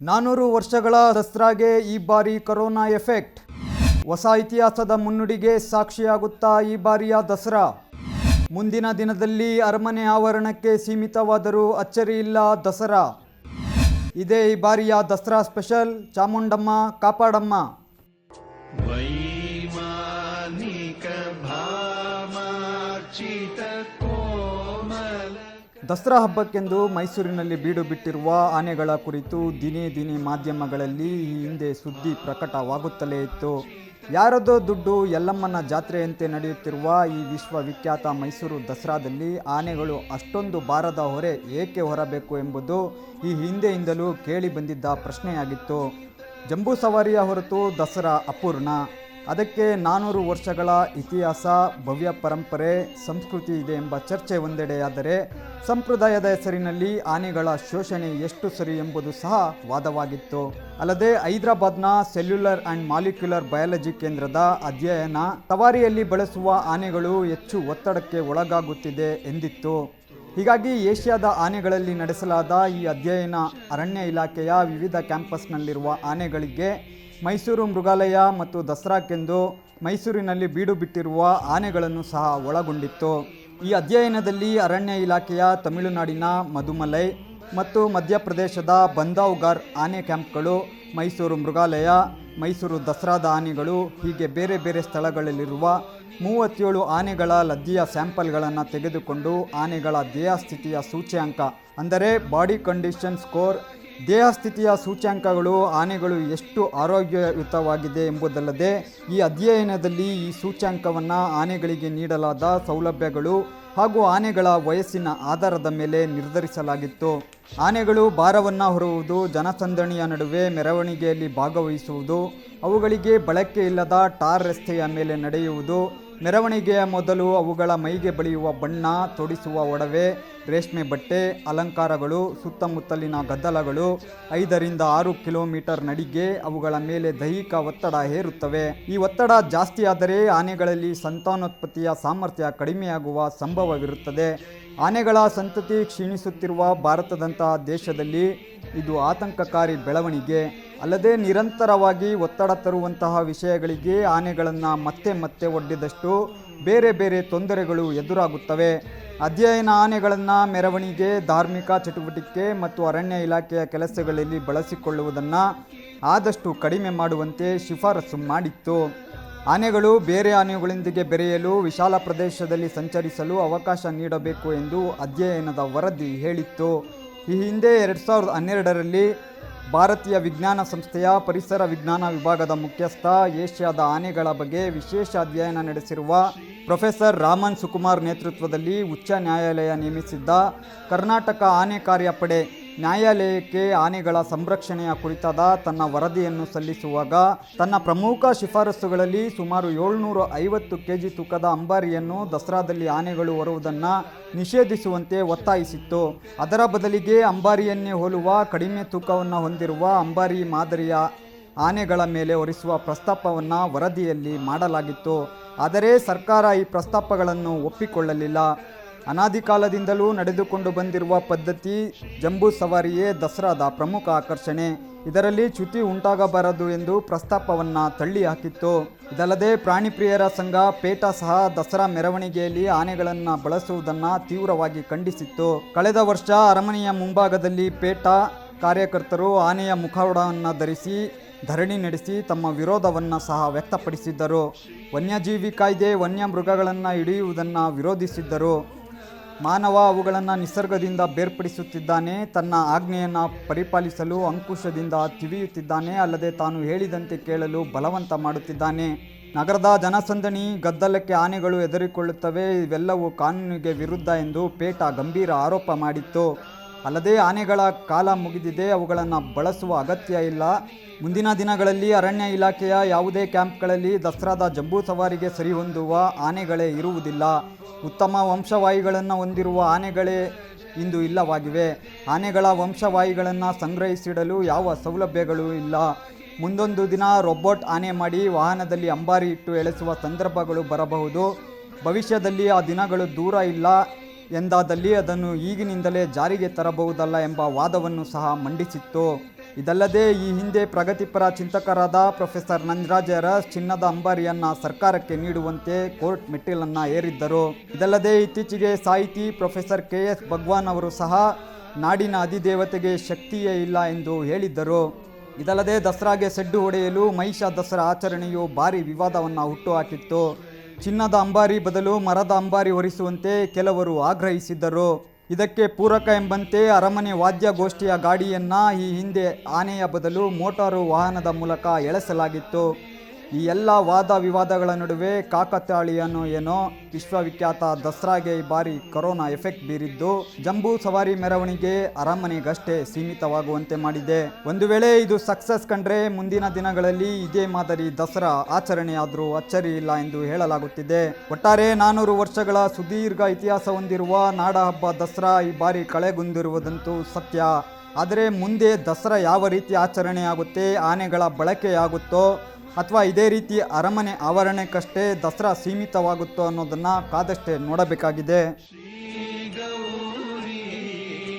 ನಾನೂರು ವರ್ಷಗಳ ದಸರಾಗೆ ಈ ಬಾರಿ ಕೊರೋನಾ ಎಫೆಕ್ಟ್. ಹೊಸ ಇತಿಹಾಸದ ಮುನ್ನುಡಿಗೆ ಸಾಕ್ಷಿಯಾಗುತ್ತಾ ಈ ಬಾರಿಯ ದಸರಾ. ಮುಂದಿನ ದಿನದಲ್ಲಿ ಅರಮನೆ ಆವರಣಕ್ಕೆ ಸೀಮಿತವಾದರೂ ಅಚ್ಚರಿಯಿಲ್ಲ ದಸರಾ. ಇದೇ ಈ ಬಾರಿಯ ದಸರಾ ಸ್ಪೆಷಲ್, ಚಾಮುಂಡಮ್ಮ ಕಾಪಾಡಮ್ಮ. ವೈಮಾನಿಕ ದಸರಾ ಹಬ್ಬಕ್ಕೆಂದು ಮೈಸೂರಿನಲ್ಲಿ ಬೀಡು ಬಿಟ್ಟಿರುವ ಆನೆಗಳ ಕುರಿತು ದಿನೇ ದಿನೇ ಮಾಧ್ಯಮಗಳಲ್ಲಿ ಈ ಹಿಂದೆ ಸುದ್ದಿ ಪ್ರಕಟವಾಗುತ್ತಲೇ ಇತ್ತು. ಯಾರದೋ ದುಡ್ಡು ಯಲ್ಲಮ್ಮನ ಜಾತ್ರೆಯಂತೆ ನಡೆಯುತ್ತಿರುವ ಈ ವಿಶ್ವವಿಖ್ಯಾತ ಮೈಸೂರು ದಸರಾದಲ್ಲಿ ಆನೆಗಳು ಅಷ್ಟೊಂದು ಬಾರದ ಹೊರೆ ಏಕೆ ಹೊರಬೇಕು ಎಂಬುದು ಈ ಹಿಂದೆಯಿಂದಲೂ ಕೇಳಿ ಬಂದಿದ್ದ ಪ್ರಶ್ನೆಯಾಗಿತ್ತು. ಜಂಬೂ ಸವಾರಿಯ ಹೊರತು ದಸರಾ ಅಪೂರ್ಣ. ಅದಕ್ಕೆ ನಾನೂರು ವರ್ಷಗಳ ಇತಿಹಾಸ, ಭವ್ಯ ಪರಂಪರೆ, ಸಂಸ್ಕೃತಿ ಇದೆ ಎಂಬ ಚರ್ಚೆ ಒಂದೆಡೆಯಾದರೆ ಸಂಪ್ರದಾಯದ ಹೆಸರಿನಲ್ಲಿ ಆನೆಗಳ ಶೋಷಣೆ ಎಷ್ಟು ಸರಿ ಎಂಬುದು ಸಹ ವಾದವಾಗಿತ್ತು. ಅಲ್ಲದೆ ಹೈದರಾಬಾದ್ನ ಸೆಲ್ಯುಲರ್ ಆ್ಯಂಡ್ ಮಾಲಿಕ್ಯುಲರ್ ಬಯಾಲಜಿ ಕೇಂದ್ರದ ಅಧ್ಯಯನ ತವಾರಿಯಲ್ಲಿ ಬಳಸುವ ಆನೆಗಳು ಹೆಚ್ಚು ಒತ್ತಡಕ್ಕೆ ಒಳಗಾಗುತ್ತಿದೆ ಎಂದಿತ್ತು. ಹೀಗಾಗಿ ಏಷ್ಯಾದ ಆನೆಗಳಲ್ಲಿ ನಡೆಸಲಾದ ಈ ಅಧ್ಯಯನ ಅರಣ್ಯ ಇಲಾಖೆಯ ವಿವಿಧ ಕ್ಯಾಂಪಸ್ನಲ್ಲಿರುವ ಆನೆಗಳಿಗೆ ಮೈಸೂರು ಮೃಗಾಲಯ ಮತ್ತು ದಸರಾಕ್ಕೆಂದು ಮೈಸೂರಿನಲ್ಲಿ ಬೀಡು ಬಿಟ್ಟಿರುವ ಆನೆಗಳನ್ನು ಸಹ ಒಳಗೊಂಡಿತ್ತು. ಈ ಅಧ್ಯಯನದಲ್ಲಿ ಅರಣ್ಯ ಇಲಾಖೆಯ ತಮಿಳುನಾಡಿನ ಮಧುಮಲೈ ಮತ್ತು ಮಧ್ಯಪ್ರದೇಶದ ಬಂದಾವ್ಗಾರ್ ಆನೆ ಕ್ಯಾಂಪ್ಗಳು, ಮೈಸೂರು ಮೃಗಾಲಯ, ಮೈಸೂರು ದಸರಾದ ಆನೆಗಳು, ಹೀಗೆ ಬೇರೆ ಬೇರೆ ಸ್ಥಳಗಳಲ್ಲಿರುವ ಮೂವತ್ತೇಳು ಆನೆಗಳ ಲದ್ದಿಯ ಸ್ಯಾಂಪಲ್ಗಳನ್ನು ತೆಗೆದುಕೊಂಡು ಆನೆಗಳ ದೇಹ ಸ್ಥಿತಿಯ ಸೂಚ್ಯಾಂಕ, ಅಂದರೆ ಬಾಡಿ ಕಂಡೀಷನ್ ಸ್ಕೋರ್ ದೇಹಸ್ಥಿತಿಯ ಸೂಚ್ಯಾಂಕಗಳು, ಆನೆಗಳು ಎಷ್ಟು ಆರೋಗ್ಯಯುತವಾಗಿದೆ ಎಂಬುದಲ್ಲದೆ, ಈ ಅಧ್ಯಯನದಲ್ಲಿ ಈ ಸೂಚ್ಯಾಂಕವನ್ನು ಆನೆಗಳಿಗೆ ನೀಡಲಾದ ಸೌಲಭ್ಯಗಳು ಹಾಗೂ ಆನೆಗಳ ವಯಸ್ಸಿನ ಆಧಾರದ ಮೇಲೆ ನಿರ್ಧರಿಸಲಾಗಿತ್ತು. ಆನೆಗಳು ಭಾರವನ್ನು ಹೊರುವುದು, ಜನಸಂದಣಿಯ ನಡುವೆ ಮೆರವಣಿಗೆಯಲ್ಲಿ ಭಾಗವಹಿಸುವುದು, ಅವುಗಳಿಗೆ ಬಳಕೆ ಇಲ್ಲದ ಟಾರ್ ರಸ್ತೆಯ ಮೇಲೆ ನಡೆಯುವುದು ಮೆರವಣಿಗೆಯ ಮೊದಲು ಅವುಗಳ ಮೈಗೆ ಬಳಿಯುವ ಬಣ್ಣ, ತೊಡಿಸುವ ಒಡವೆ, ರೇಷ್ಮೆ ಬಟ್ಟೆ, ಅಲಂಕಾರಗಳು, ಸುತ್ತಮುತ್ತಲಿನ ಗದ್ದಲಗಳು, ಐದರಿಂದ ಆರು ಕಿಲೋಮೀಟರ್ ನಡಿಗೆ ಅವುಗಳ ಮೇಲೆ ದೈಹಿಕ ಒತ್ತಡ ಹೇರುತ್ತವೆ. ಈ ಒತ್ತಡ ಜಾಸ್ತಿಯಾದರೆ ಆನೆಗಳಲ್ಲಿ ಸಂತಾನೋತ್ಪತ್ತಿಯ ಸಾಮರ್ಥ್ಯ ಕಡಿಮೆಯಾಗುವ ಸಂಭವವಿರುತ್ತದೆ. ಆನೆಗಳ ಸಂತತಿ ಕ್ಷೀಣಿಸುತ್ತಿರುವ ಭಾರತದಂತಹ ದೇಶದಲ್ಲಿ ಇದು ಆತಂಕಕಾರಿ ಬೆಳವಣಿಗೆ. ಅಲ್ಲದೆ ನಿರಂತರವಾಗಿ ಒತ್ತಡ ತರುವಂತಹ ವಿಷಯಗಳಿಗೆ ಆನೆಗಳನ್ನು ಮತ್ತೆ ಮತ್ತೆ ಒಡ್ಡಿದಷ್ಟು ಬೇರೆ ಬೇರೆ ತೊಂದರೆಗಳು ಎದುರಾಗುತ್ತವೆ. ಅಧ್ಯಯನ ಆನೆಗಳನ್ನು ಮೆರವಣಿಗೆ, ಧಾರ್ಮಿಕ ಚಟುವಟಿಕೆ ಮತ್ತು ಅರಣ್ಯ ಇಲಾಖೆಯ ಕೆಲಸಗಳಲ್ಲಿ ಬಳಸಿಕೊಳ್ಳುವುದನ್ನು ಆದಷ್ಟು ಕಡಿಮೆ ಮಾಡುವಂತೆ ಶಿಫಾರಸು ಮಾಡಿತ್ತು. ಆನೆಗಳು ಬೇರೆ ಆನೆಗಳೊಂದಿಗೆ ಬೆರೆಯಲು ವಿಶಾಲ ಪ್ರದೇಶದಲ್ಲಿ ಸಂಚರಿಸಲು ಅವಕಾಶ ನೀಡಬೇಕು ಎಂದು ಅಧ್ಯಯನದ ವರದಿ ಹೇಳಿತ್ತು. ಈ ಹಿಂದೆ ಎರಡು ಸಾವಿರದ ಹನ್ನೆರಡರಲ್ಲಿ ಭಾರತೀಯ ವಿಜ್ಞಾನ ಸಂಸ್ಥೆಯ ಪರಿಸರ ವಿಜ್ಞಾನ ವಿಭಾಗದ ಮುಖ್ಯಸ್ಥ ಏಷ್ಯಾದ ಆನೆಗಳ ಬಗ್ಗೆ ವಿಶೇಷ ಅಧ್ಯಯನ ನಡೆಸಿರುವ ಪ್ರೊಫೆಸರ್ ರಾಮನ್ ಸುಕುಮಾರ್ ನೇತೃತ್ವದಲ್ಲಿ ಉಚ್ಚ ನ್ಯಾಯಾಲಯ ನೇಮಿಸಿದ್ದ ಕರ್ನಾಟಕ ಆನೆ ಕಾರ್ಯಪಡೆ ನ್ಯಾಯಾಲಯಕ್ಕೆ ಆನೆಗಳ ಸಂರಕ್ಷಣೆಯ ಕುರಿತಾದ ತನ್ನ ವರದಿಯನ್ನು ಸಲ್ಲಿಸುವಾಗ ತನ್ನ ಪ್ರಮುಖ ಶಿಫಾರಸುಗಳಲ್ಲಿ ಸುಮಾರು ಏಳ್ನೂರ ಐವತ್ತು ಕೆಜಿ ತೂಕದ ಅಂಬಾರಿಯನ್ನು ದಸರಾದಲ್ಲಿ ಆನೆಗಳು ಹೊರುವುದನ್ನು ನಿಷೇಧಿಸುವಂತೆ ಒತ್ತಾಯಿಸಿತ್ತು. ಅದರ ಬದಲಿಗೆ ಅಂಬಾರಿಯನ್ನೇ ಹೋಲುವ ಕಡಿಮೆ ತೂಕವನ್ನು ಹೊಂದಿರುವ ಅಂಬಾರಿ ಮಾದರಿಯ ಆನೆಗಳ ಮೇಲೆ ಹೊರಿಸುವ ಪ್ರಸ್ತಾಪವನ್ನು ವರದಿಯಲ್ಲಿ ಮಾಡಲಾಗಿತ್ತು. ಆದರೆ ಸರ್ಕಾರ ಈ ಪ್ರಸ್ತಾಪಗಳನ್ನು ಒಪ್ಪಿಕೊಳ್ಳಲಿಲ್ಲ. ಅನಾದಿ ಕಾಲದಿಂದಲೂ ನಡೆದುಕೊಂಡು ಬಂದಿರುವ ಪದ್ಧತಿ ಜಂಬೂ ಸವಾರಿಯೇ ದಸರಾದ ಪ್ರಮುಖ ಆಕರ್ಷಣೆ. ಇದರಲ್ಲಿ ಚ್ಯುತಿ ಉಂಟಾಗಬಾರದು ಎಂದು ಪ್ರಸ್ತಾಪವನ್ನು ತಳ್ಳಿ ಹಾಕಿತ್ತು. ಇದಲ್ಲದೆ ಪ್ರಾಣಿ ಪ್ರಿಯರ ಸಂಘ ಪೇಟ ಸಹ ದಸರಾ ಮೆರವಣಿಗೆಯಲ್ಲಿ ಆನೆಗಳನ್ನು ಬಳಸುವುದನ್ನು ತೀವ್ರವಾಗಿ ಖಂಡಿಸಿತ್ತು. ಕಳೆದ ವರ್ಷ ಅರಮನೆಯ ಮುಂಭಾಗದಲ್ಲಿ ಪೇಟ ಕಾರ್ಯಕರ್ತರು ಆನೆಯ ಮುಖವಾಡವನ್ನು ಧರಿಸಿ, ಧರಣಿ ನಡೆಸಿ ತಮ್ಮ ವಿರೋಧವನ್ನು ಸಹ ವ್ಯಕ್ತಪಡಿಸಿದ್ದರು. ವನ್ಯಜೀವಿ ಕಾಯ್ದೆ ವನ್ಯ ಮೃಗಗಳನ್ನು ಹಿಡಿಯುವುದನ್ನು ವಿರೋಧಿಸಿದ್ದರು. ಮಾನವ ಅವುಗಳನ್ನು ನಿಸರ್ಗದಿಂದ ಬೇರ್ಪಡಿಸುತ್ತಿದ್ದಾನೆ, ತನ್ನ ಆಜ್ಞೆಯನ್ನು ಪರಿಪಾಲಿಸಲು, ಅಂಕುಶದಿಂದ ತಿವಿಯುತ್ತಿದ್ದಾನೆ, ಅಲ್ಲದೆ ತಾನು ಹೇಳಿದಂತೆ ಕೇಳಲು ಬಲವಂತ ಮಾಡುತ್ತಿದ್ದಾನೆ. ನಗರದ ಜನಸಂದಣಿ, ಗದ್ದಲಕ್ಕೆ ಆನೆಗಳು ಹೆದರಿಕೊಳ್ಳುತ್ತವೆ ಇವೆಲ್ಲವೂ ಕಾನೂನಿಗೆ ವಿರುದ್ಧ ಎಂದು ಪೇಟಾ ಗಂಭೀರ ಆರೋಪ ಮಾಡಿತ್ತು. ಅಲ್ಲದೆ ಆನೆಗಳ ಕಾಲ ಮುಗಿದಿದೆ, ಅವುಗಳನ್ನು ಬಳಸುವ ಅಗತ್ಯ ಇಲ್ಲ. ಮುಂದಿನ ದಿನಗಳಲ್ಲಿ ಅರಣ್ಯ ಇಲಾಖೆಯ ಯಾವುದೇ ಕ್ಯಾಂಪ್ಗಳಲ್ಲಿ ದಸರಾದ ಜಂಬೂ ಸವಾರಿಗೆ ಸರಿಹೊಂದುವ ಆನೆಗಳೇ ಇರುವುದಿಲ್ಲ. ಉತ್ತಮ ವಂಶವಾಹಿಗಳನ್ನು ಹೊಂದಿರುವ ಆನೆಗಳೇ ಇಂದು ಇಲ್ಲವಾಗಿವೆ. ಆನೆಗಳ ವಂಶವಾಹಿಗಳನ್ನು ಸಂಗ್ರಹಿಸಿಡಲು ಯಾವ ಸೌಲಭ್ಯಗಳು ಇಲ್ಲ. ಮುಂದೊಂದು ದಿನ ರೊಬೋಟ್ ಆನೆ ಮಾಡಿ ವಾಹನದಲ್ಲಿ ಅಂಬಾರಿ ಇಟ್ಟು ಎಳೆಸುವ ಸಂದರ್ಭಗಳು ಬರಬಹುದು. ಭವಿಷ್ಯದಲ್ಲಿ ಆ ದಿನಗಳು ದೂರ ಇಲ್ಲ. ಎಂದಾದಲ್ಲಿ ಅದನ್ನು ಈಗಿನಿಂದಲೇ ಜಾರಿಗೆ ತರಬಹುದಲ್ಲ ಎಂಬ ವಾದವನ್ನು ಸಹ ಮಂಡಿಸಿತ್ತು. ಇದಲ್ಲದೆ ಈ ಹಿಂದೆ ಪ್ರಗತಿಪರ ಚಿಂತಕರಾದ ಪ್ರೊಫೆಸರ್ ನಂಜರಾಜ್ ಚಿನ್ನದ ಅಂಬಾರಿಯನ್ನ ಸರ್ಕಾರಕ್ಕೆ ನೀಡುವಂತೆ ಕೋರ್ಟ್ ಮೆಟ್ಟಿಲನ್ನು ಏರಿದ್ದರು. ಇದಲ್ಲದೆ ಇತ್ತೀಚೆಗೆ ಸಾಹಿತಿ ಪ್ರೊಫೆಸರ್ ಕೆ ಎಸ್ ಭಗವಾನ್ ಅವರು ಸಹ ನಾಡಿನ ಅಧಿದೇವತೆಗೆ ಶಕ್ತಿಯೇ ಇಲ್ಲ ಎಂದು ಹೇಳಿದ್ದರು. ಇದಲ್ಲದೆ ದಸರಾಗೆ ಸೆಡ್ಡು ಹೊಡೆಯಲು ಮಹಿಷ ದಸರಾ ಆಚರಣೆಯು ಭಾರಿ ವಿವಾದವನ್ನು ಹುಟ್ಟುಹಾಕಿತ್ತು ಚಿನ್ನದ ಅಂಬಾರಿ ಬದಲು ಮರದ ಅಂಬಾರಿ ಹೊರಿಸುವಂತೆ ಕೆಲವರು ಆಗ್ರಹಿಸಿದ್ದರು. ಇದಕ್ಕೆ ಪೂರಕ ಎಂಬಂತೆ ಅರಮನೆ ವಾದ್ಯಗೋಷ್ಠಿಯ ಗಾಡಿಯನ್ನ ಈ ಹಿಂದೆ ಆನೆಯ ಬದಲು ಮೋಟಾರು ವಾಹನದ ಮೂಲಕ ಎಳೆಸಲಾಗಿತ್ತು. ಈ ಎಲ್ಲ ವಾದ ವಿವಾದಗಳ ನಡುವೆ ಕಾಕತಾಳೀಯನೋ ಏನೋ ವಿಶ್ವವಿಖ್ಯಾತ ದಸರಾಗೆ ಈ ಬಾರಿ ಕೊರೋನಾ ಎಫೆಕ್ಟ್ ಬೀರಿದ್ದು, ಜಂಬೂ ಸವಾರಿ ಮೆರವಣಿಗೆ ಅರಮನೆಗಷ್ಟೇ ಸೀಮಿತವಾಗುವಂತೆ ಮಾಡಿದೆ. ಒಂದು ವೇಳೆ ಇದು ಸಕ್ಸಸ್ ಕಂಡ್ರೆ ಮುಂದಿನ ದಿನಗಳಲ್ಲಿ ಇದೇ ಮಾದರಿ ದಸರಾ ಆಚರಣೆಯಾದರೂ ಅಚ್ಚರಿ ಇಲ್ಲ ಎಂದು ಹೇಳಲಾಗುತ್ತಿದೆ. ಒಟ್ಟಾರೆ ನಾನೂರು ವರ್ಷಗಳ ಸುದೀರ್ಘ ಇತಿಹಾಸ ಹೊಂದಿರುವ ನಾಡಹಬ್ಬ ದಸರಾ ಈ ಬಾರಿ ಕಳೆಗುಂದಿರುವುದಂತೂ ಸತ್ಯ. ಆದರೆ ಮುಂದೆ ದಸರಾ ಯಾವ ರೀತಿ ಆಚರಣೆಯಾಗುತ್ತೆ, ಆನೆಗಳ ಬಳಕೆಯಾಗುತ್ತೋ ಅಥವಾ ಇದೇ ರೀತಿ ಅರಮನೆ ಆವರಣಕ್ಕಷ್ಟೇ ದಸರಾ ಸೀಮಿತವಾಗುತ್ತೋ ಅನ್ನೋದನ್ನು ಕಾದಷ್ಟೇ ನೋಡಬೇಕಾಗಿದೆ.